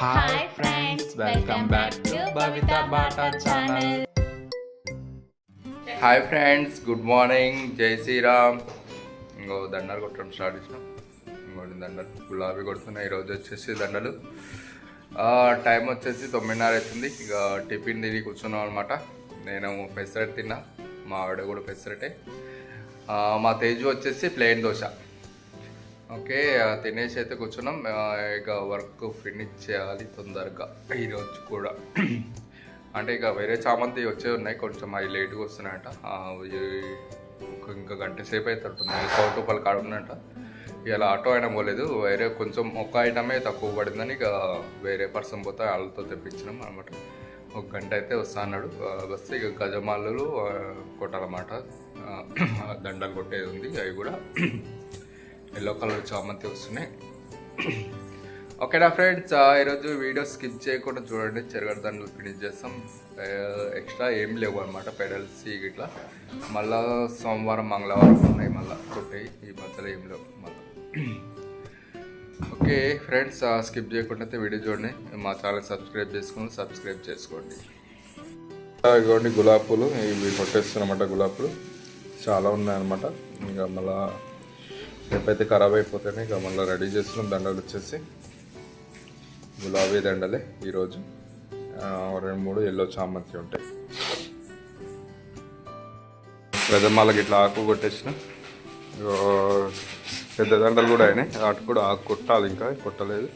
Hi friends welcome back to Bata channel hi friends good morning Jai Shriram ఇంకో దండలు కొట్టడం start చేసినాం. ఇంకోటి దండలు. గులాబీ కొడుతున్నాయి ఈరోజు వచ్చేసి దండలు. టైం వచ్చేసి తొమ్మిదిన్నర అవుతుంది. ఇక టిఫిన్ తిని కూర్చున్నాం అనమాట నేను పెసరట్ తిన్నా. మా ఆవిడ కూడా పెసరటే. మా తేజు వచ్చేసి ప్లెయిన్ దోశ. ఓకే తినేసి అయితే కూర్చున్నాం. ఇక వర్క్ ఫినిష్ చేయాలి తొందరగా ఈరోజు కూడా. అంటే ఇక వేరే చామంతి వచ్చే ఉన్నాయి కొంచెం అవి లేట్గా వస్తున్నాయట. ఇంకా గంట సేపు అవుతుంది కోటి రూపాయలు కాడ ఉన్నట ఇలా ఆటో అయినా పోలేదు. వేరే కొంచెం ఒక ఐటమే తక్కువ పడిందని ఇక వేరే పర్సన్ పోతే వాళ్ళతో తెప్పించినాం అనమాట ఒక గంట అయితే వస్తా అన్నాడు. వస్తే ఇక గజమాలలు కొట్టాలన్నమాట. దండలు కొట్టేది ఉంది అవి కూడా. ఎల్లో కలర్ చామంతి వస్తున్నాయి. ఓకేనా ఫ్రెండ్స్ ఈరోజు వీడియో స్కిప్ చేయకుండా చూడండి చెరగడదాన్ని ఫినిష్ చేస్తాం. ఎక్స్ట్రా ఏం లేవు అనమాట పెడల్స్ ఇట్లా మళ్ళా సోమవారం మంగళవారం ఉన్నాయి మళ్ళీ కొట్టాయి. ఈ మధ్యలో ఏం లేవు మళ్ళీ. ఓకే ఫ్రెండ్స్ స్కిప్ చేయకుండా అయితే వీడియో చూడండి. మా ఛానల్ సబ్స్క్రైబ్ చేసుకుని సబ్స్క్రైబ్ చేసుకోండి. ఇదిగోండి గులాబీలు ఇవి కొట్టేస్తున్నమాట గులాబీలు చాలా ఉన్నాయన్నమాట ఇంకా మళ్ళీ ఎప్పుడైతే ఖరాబ్ అయిపోతేనే ఇక మళ్ళీ రెడీ చేస్తున్నాం. దండలు వచ్చేసి గులాబీ దండలే ఈరోజు. రెండు మూడు ఎల్లో చామంతి ఉంటాయి. పెద్దమ్మలకి ఇట్లా ఆకు కొట్టేసిన. పెద్ద దండలు కూడా అయినాయి. వాటికి కూడా ఆకు కొట్టాలి ఇంకా కొట్టలేదు.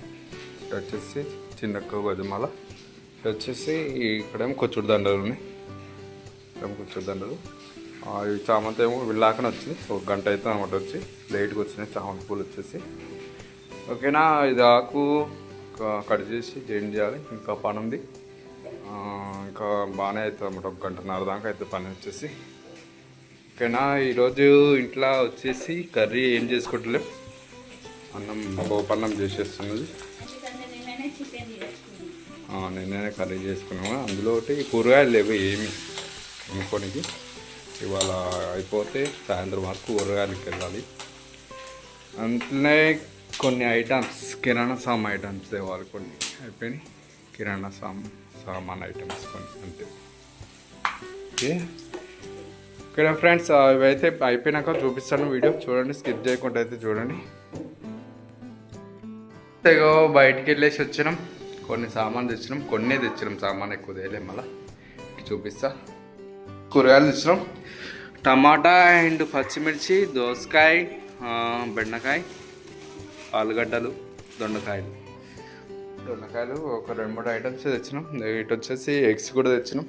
వచ్చేసి చిన్న గజమాల. వచ్చేసి ఇక్కడేమో కొచ్చుడు దండలు ఉన్నాయి. ఇక్కడేమో కొచ్చుడు దండలు. ఈ చామంతి ఏమో విల్లాకనే వచ్చింది ఒక గంట అయితే అనమాట వచ్చి లేట్గా వచ్చినాయి చామంతి పూలు వచ్చేసి. ఓకేనా ఇది ఆకు కట్ చేసి జైన్ చేయాలి ఇంకా పని ఉంది. ఇంకా బాగానే అవుతుంది అనమాట ఒక గంటన్నర దాకా అయితే పని వచ్చేసి. ఓకేనా ఈరోజు ఇంట్లో వచ్చేసి కర్రీ ఏం చేసుకోవట్లేం? అన్నం పోపన్నం చేసేస్తున్నది. నిన్ననే కర్రీ చేసుకున్నాము అందులో ఒకటి కూరగాయలు లేవు ఏమి కొనుక్కోనికి. ఇవాళ అయిపోతే సాయంత్రం వరకు కూరగాయలకి వెళ్ళాలి. అందులోనే కొన్ని ఐటమ్స్ కిరాణా సామాన్ ఐటమ్స్ తేవాలి కొన్ని అయిపోయినాయి. కిరాణా సామ్ సామాన్ ఐటమ్స్ కొన్ని అంతే. ఓకే? ఓకే ఫ్రెండ్స్ ఇవైతే అయిపోయినాక చూపిస్తాను వీడియో. చూడండి స్కిప్ చేయకుండా అయితే చూడండి. ఇగో బయటికి వెళ్ళేసి వచ్చినాం. కొన్ని సామాన్ తెచ్చినాం. కొన్ని తెచ్చినాం. సామాన్ ఎక్కువ తేలేం మళ్ళీ. చూపిస్తా. కూరగాయలు తెచ్చినాం టమాటా అండ్ పచ్చిమిర్చి దోసకాయ బెండకాయ ఆలుగడ్డలు దొండకాయలు. దొండకాయలు ఒక రెండు మూడు ఐటమ్స్ తెచ్చినాం. ఇటు వచ్చేసి ఎగ్స్ కూడా తెచ్చినాం.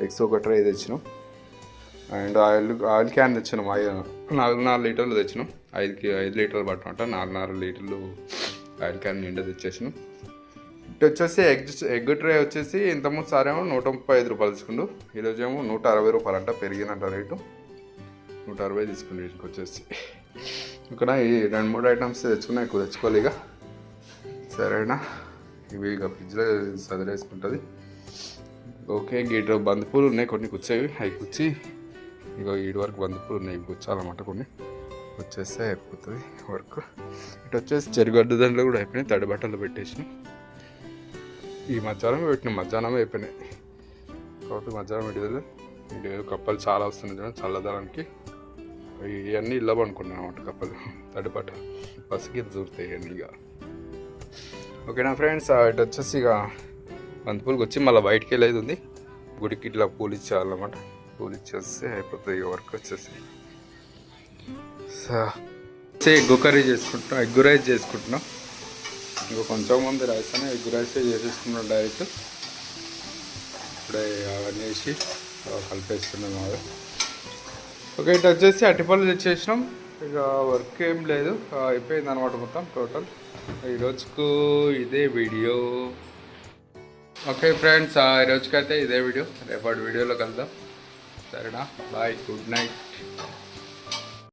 ఎగ్స్ ఒక ట్రై తెచ్చినాం. అండ్ ఆయిల్ ఆయిల్ క్యాన్ తెచ్చినాం. ఐదు నాలుగు నాలుగు లీటర్లు తెచ్చినాం. ఐదుకి ఐదు లీటర్లు పట్టమంట నాలుగు నాలుగు లీటర్లు ఆయిల్ క్యాన్ నిండా తెచ్చేసినాం. ఇటు వచ్చేసి ఎగ్ ఎగ్ ట్రే వచ్చేసి ఇంతకుముందు సారేమో నూట ముప్పై ఐదు రూపాయలు తీసుకుండు. ఈరోజు ఏమో నూట అరవై రూపాయలు అంట పెరిగిందంట రేటు. నూట అరవై తీసుకుండు వీటికి వచ్చేసి. ఇక్కడ ఈ రెండు మూడు ఐటమ్స్ తెచ్చుకున్నా ఎక్కువ తెచ్చుకోవాలి ఇక. సరేనా? ఇవి ఇక ఫ్రిడ్జ్లో సదిరేసుకుంటుంది. ఓకే గీట బంతిపూలు ఉన్నాయి కొన్ని కూర్చేవి అవి కూర్చి ఇక ఈడు వరకు బంతిపూలు ఉన్నాయి. కూర్చోాలన్నమాట కొన్ని. వచ్చేస్తే అయిపోతుంది వర్క్. ఇటు వచ్చేసి చెరుగడ్డ దాంట్లో కూడా అయిపోయినాయి. తడి బట్టలు పెట్టేసినాయి. ఈ మధ్యాహ్నం పెట్టిన మధ్యాహ్నం అయిపోయినాయి. కాబట్టి మధ్యాహ్నం పెట్టేది ఇంకేదో కప్పలు చాలా వస్తున్నాయి చూడండి చల్లదనానికి. ఇవన్నీ ఇళ్ళ అనుకున్నాను అనమాట కప్పలు. తడిపట్ట బస్సుకి దూరుతాయి ఇవన్నీ ఇక. ఓకేనా ఫ్రెండ్స్ ఇటు వచ్చేసి ఇక బంతిపూలకి వచ్చి మళ్ళీ బయటికి వెళ్ళేది ఉంది. గుడికి ఇట్లా పూలు ఇచ్చేయాలన్నమాట. పూలు ఇచ్చేస్తే అయిపోతుంది ఇక వర్క్ వచ్చేసి. సో ఎగ్గు కర్రీ చేసుకుంటున్నాం ఎగ్గు రైస్ చేసుకుంటున్నాం. ఇంకో కొంచెం మంది రైస్ అని ఎగ్ రైస్ చేసేసుకున్నాం డైరెక్ట్ ఇప్పుడే అవన్నీ వేసి ఆ, కలిపేస్తున్నాం అవి ఓకే ఇటు వచ్చేసి అట్టిపళ్ళు తెచ్చేసినాం. ఇక వర్క్ ఏం లేదు. అయిపోయింది అనమాట మొత్తం టోటల్. ఈరోజుకు ఇదే వీడియో. ఓకే ఫ్రెండ్స్ ఈ రోజుకైతే ఇదే వీడియో. రేపటి వీడియోలో కలుద్దాం. సరేనా? Bye good night.